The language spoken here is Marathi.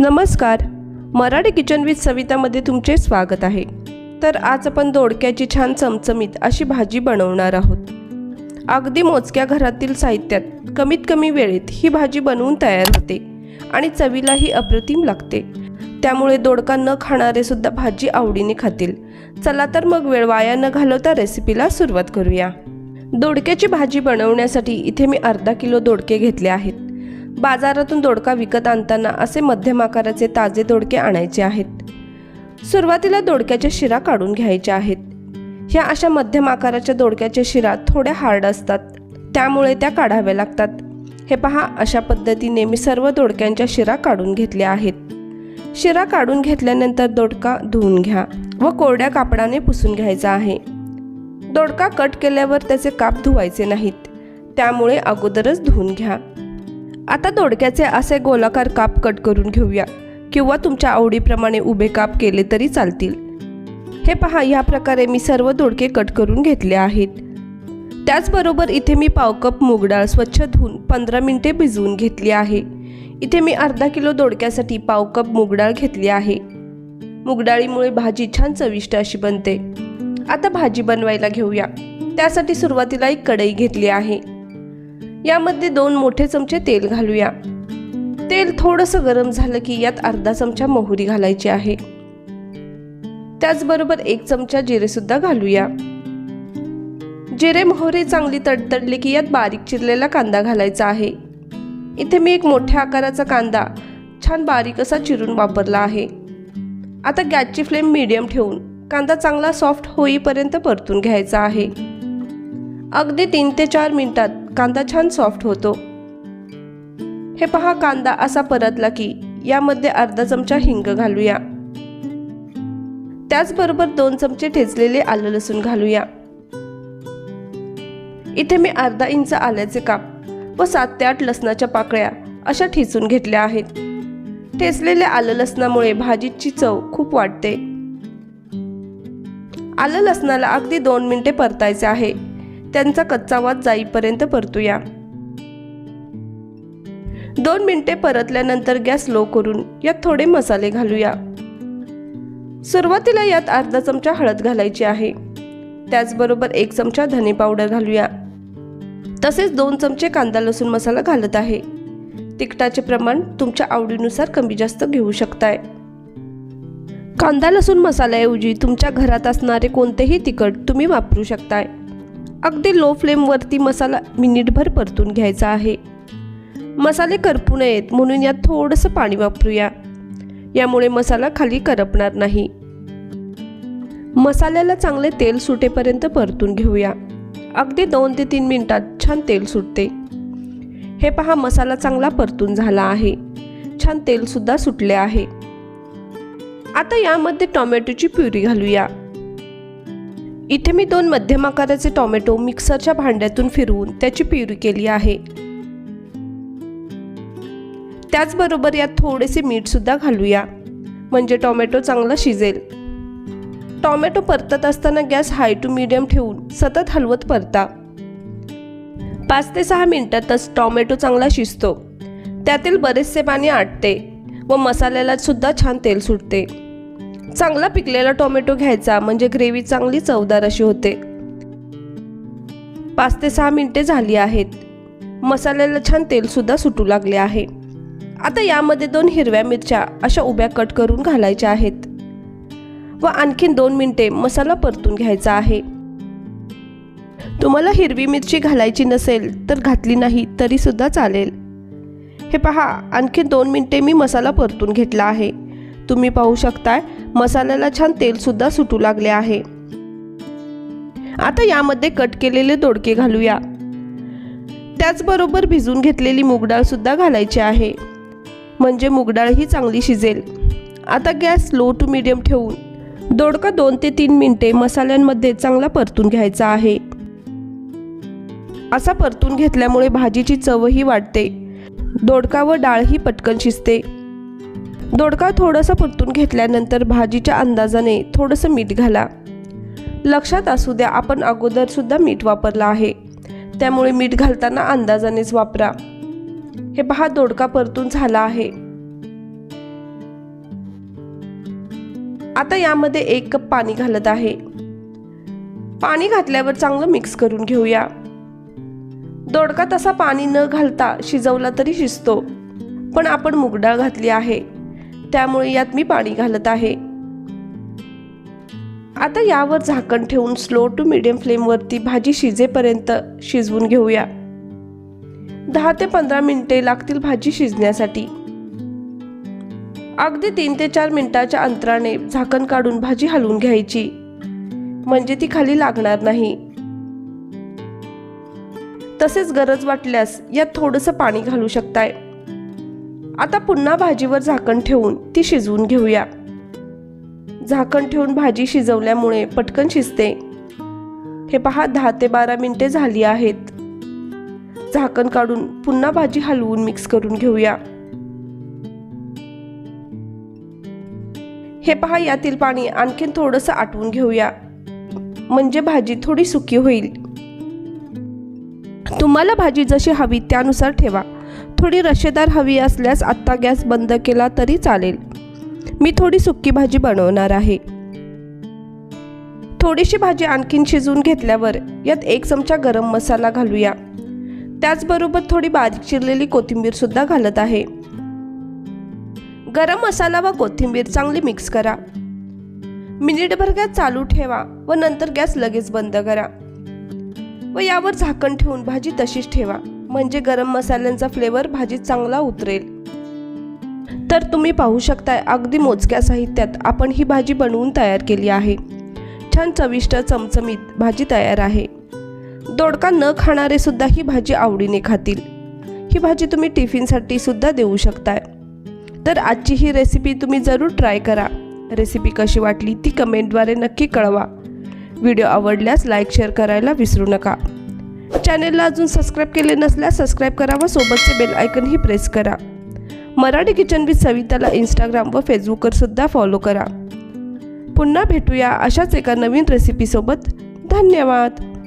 नमस्कार. मराठी किचन विथ सवितामध्ये तुमचे स्वागत आहे. तर आज आपण दोडक्याची छान चमचमीत अशी भाजी बनवणार आहोत. अगदी मोजक्या घरातील साहित्यात कमीत कमी वेळेत ही भाजी बनवून तयार होते आणि चवीलाही अप्रतिम लागते. त्यामुळे दोडका न खाणारे सुद्धा भाजी आवडीने खातील. चला तर मग वेळ वाया न घालवता रेसिपीला सुरुवात करूया. दोडक्याची भाजी बनवण्यासाठी इथे मी अर्धा किलो दोडके घेतले आहेत. बाजारातून दोडका विकत आणताना असे मध्यम आकाराचे ताजे दोडके आणायचे आहेत. सुरुवातीला दोडक्याच्या शिरा काढून घ्यायच्या आहेत. ह्या अशा मध्यम आकाराच्या दोडक्याच्या शिरा थोड्या हार्ड असतात. त्यामुळे त्या काढाव्या लागतात. हे पहा अशा पद्धतीने मी सर्व दोडक्यांच्या शिरा काढून घेतल्या आहेत. शिरा काढून घेतल्यानंतर दोडका धुवून घ्या व कोरड्या कापडाने पुसून घ्यायचा आहे. दोडका कट केल्यावर त्याचे काप धुवायचे नाहीत. त्यामुळे अगोदरच धुवून घ्या. आता दोडक्याचे असे गोलाकार काप कट करून घेऊया किंवा तुमच्या आवडीप्रमाणे उभे काप केले तरी चालतील. हे पहा या प्रकारे मी सर्व दोडके कट करून घेतले आहेत. त्याचबरोबर इथे मी पाव कप स्वच्छ धुवून पंधरा मिनिटे भिजवून घेतली आहे. इथे मी अर्धा किलो दोडक्यासाठी पाव कप घेतली आहे. मुगडाळीमुळे भाजी छान चविष्ट अशी बनते. आता भाजी बनवायला घेऊया. त्यासाठी सुरुवातीला एक कढई घेतली आहे. यामध्ये दोन मोठे चमचे तेल घालूया. तेल थोडंसं गरम झालं की यात अर्धा चमचा मोहरी घालायची आहे. त्याचबरोबर एक चमचा जिरे सुद्धा घालूया. जिरे मोहरी चांगली तडतडली की यात बारीक चिरलेला कांदा घालायचा आहे. इथे मी एक मोठ्या आकाराचा कांदा छान बारीक असा चिरून वापरला आहे. आता गॅसची फ्लेम मीडियम ठेवून कांदा चांगला सॉफ्ट होईपर्यंत परतून घ्यायचा आहे. अगदी तीन ते चार मिनिटात कांदा छान सॉफ्ट होतो. हे पहा कांदा असा परतला की यामध्ये अर्धा चमचा हिंग घालूया. त्याचबरोबर दोन चमचे ठेचलेले आलं लसूण घालूया. इथे मी अर्धा इंच आल्याचे काप व सात ते आठ लसणाच्या पाकळ्या अशा ठेचून घेतल्या आहेत. ठेचलेल्या आलं लसणामुळे भाजीची चव खूप वाटते आलं लसणाला अगदी दोन मिनिटे परतायचे आहे. त्यांचा कच्चा वाद जाईपर्यंत परतूया. दोन मिनिटे परतल्यानंतर गॅस लो करून यात थोडे मसाले घालूया. सुरुवातीला यात अर्धा चमचा हळद घालायची आहे. त्याचबरोबर एक चमचा धने पावडर घालूया. तसेच दोन चमचे कांदा लसूण मसाला घालत आहे. तिखटाचे प्रमाण तुमच्या आवडीनुसार कमी जास्त घेऊ शकताय. कांदा लसूण मसाल्याऐवजी तुमच्या घरात असणारे कोणतेही तिखट तुम्ही वापरू शकताय. अगदी लो फ्लेमवरती मसाला मिनिटभर परतून घ्यायचा आहे. मसाले करपू नयेत म्हणून यात थोडंसं पाणी वापरूया. यामुळे मसाला खाली करपणार नाही. मसाल्याला चांगले तेल सुटेपर्यंत परतून घेऊया. अगदी दोन ते तीन मिनिटात छान तेल सुटते. हे पहा मसाला चांगला परतून झाला आहे. छान तेलसुद्धा सुटले आहे. आता यामध्ये टोमॅटोची प्युरी घालूया. इथे मी दोन मध्यम आकाराचे टोमॅटो मिक्सरच्या भांड्यातून फिरवून त्याची प्युरी केली आहे. त्याचबरोबर यात थोडेसे मीठसुद्धा घालूया. म्हणजे टोमॅटो चांगला शिजेल. टोमॅटो परतत असताना गॅस हाय टू मिडियम ठेवून सतत हलवत परता. पाच ते सहा मिनिटातच टोमॅटो चांगला शिजतो. त्यातील बरेचसे पाणी आटते व मसाल्याला सुद्धा छान तेल सुटते. चांगला पिकलेला टोमॅटो घ्यायचा म्हणजे ग्रेव्ही चांगली चवदार अशी होते. पाच ते सहा मिनिटे झाली आहेत. मसाल्याला छान तेलसुद्धा सुटू लागले आहे. आता यामध्ये दोन हिरव्या मिरच्या अशा उभ्या कट करून घालायच्या आहेत. व आणखीन दोन मिनिटे मसाला परतून घ्यायचा आहे. तुम्हाला हिरवी मिरची घालायची नसेल तर घातली नाही तरी सुद्धा चालेल. हे पहा आणखी दोन मिनिटे मी मसाला परतून घेतला आहे. तुम्ही पाहू शकताय मसाल्याला छान तेलसुद्धा सुटू लागले आहे. आता यामध्ये कट केलेले दोडके घालूया. त्याचबरोबर भिजून घेतलेली मूगडाळसुद्धा घालायची आहे. म्हणजे मुगडाळ ही चांगली शिजेल. आता गॅस लो टू मिडियम ठेवून दोडका दोन ते तीन मिनटे मसाल्यांमध्ये चांगला परतून घ्यायचा आहे. असा परतून घेतल्यामुळे भाजीची चवही वाढते. दोडका व डाळही पटकन शिजते. दोडका थोडासा परतून घेतल्यानंतर भाजीच्या अंदाजाने थोडंसं मीठ घाला. लक्षात असू द्या आपण अगोदरसुद्धा मीठ वापरलं आहे. त्यामुळे मीठ घालताना अंदाजानेच वापरा. हे पहा दोडका परतून झाला आहे. आता यामध्ये एक कप पाणी घालत आहे. पाणी घातल्यावर चांगलं मिक्स करून घेऊया. दोडका तसा पाणी न घालता शिजवला तरी शिजतो पण आपण मुगडाळ घातली आहे. त्यामुळे यात मी पाणी घालत आहे. आता यावर झाकण ठेवून स्लो टू मिडियम फ्लेमवरती भाजी शिजेपर्यंत शिजवून घेऊया. दहा ते पंधरा मिनिटे लागतील भाजी शिजण्यासाठी. अगदी तीन ते चार मिनिटाच्या अंतराने झाकण काढून भाजी हलवून घ्यायची. म्हणजे ती खाली लागणार नाही. तसेच गरज वाटल्यास यात थोडंसं पाणी घालू शकताय. आता पुन्हा भाजीवर झाकण ठेवून ती शिजवून घेऊया. झाकण ठेवून भाजी शिजवल्यामुळे पटकन शिजते. हे पहा दहा ते बारा मिनिटे झाली आहेत. झाकण काढून पुन्हा भाजी हलवून मिक्स करून घेऊया. हे पहा यातील पाणी आणखीन थोडंसं आटवून घेऊया. म्हणजे भाजी थोडी सुकी होईल. तुम्हाला भाजी जशी हवी त्यानुसार ठेवा. थोडी रशेदार हवी असल्यास आत्ता गॅस बंद केला तरी चालेल. मी थोडी सुक्की भाजी बनवणार आहे. थोडीशी भाजी आणखीन शिजवून घेतल्यावर यात एक चमचा गरम मसाला घालूया. त्याचबरोबर थोडी बारीक चिरलेली कोथिंबीर सुद्धा घालत आहे. गरम मसाला व कोथिंबीर चांगली मिक्स करा. मिनिटभर गॅस चालू ठेवा व नंतर गॅस लगेच बंद करा. व यावर झाकण ठेवून भाजी तशीच ठेवा. म्हणजे गरम मसाल्यांचा फ्लेवर भाजीत चांगला उतरेल. तर तुम्ही पाहू शकताय अगदी मोजक्या साहित्यात आपण ही भाजी बनवून तयार केली आहे. छान चविष्ट चमचमीत भाजी तयार आहे. दोडका न खाणारे सुद्धा ही भाजी आवडीने खातील. ही भाजी तुम्ही टिफिनसाठी सुद्धा देऊ शकताय. तर आजची ही रेसिपी तुम्ही जरूर ट्राय करा. रेसिपी कशी वाटली ती कमेंटद्वारे नक्की कळवा. व्हिडिओ आवडल्यास लाईक शेअर करायला विसरू नका. चॅनेलला अजून सबस्क्राईब केले नसल्यास सबस्क्राईब करा व सोबतचे बेल आयकनही प्रेस करा. मराठी किचन विथ सविताला इंस्टाग्राम व फेसबुकवर सुद्धा फॉलो करा. पुन्हा भेटूया अशाच एका नवीन रेसिपीसोबत धन्यवाद!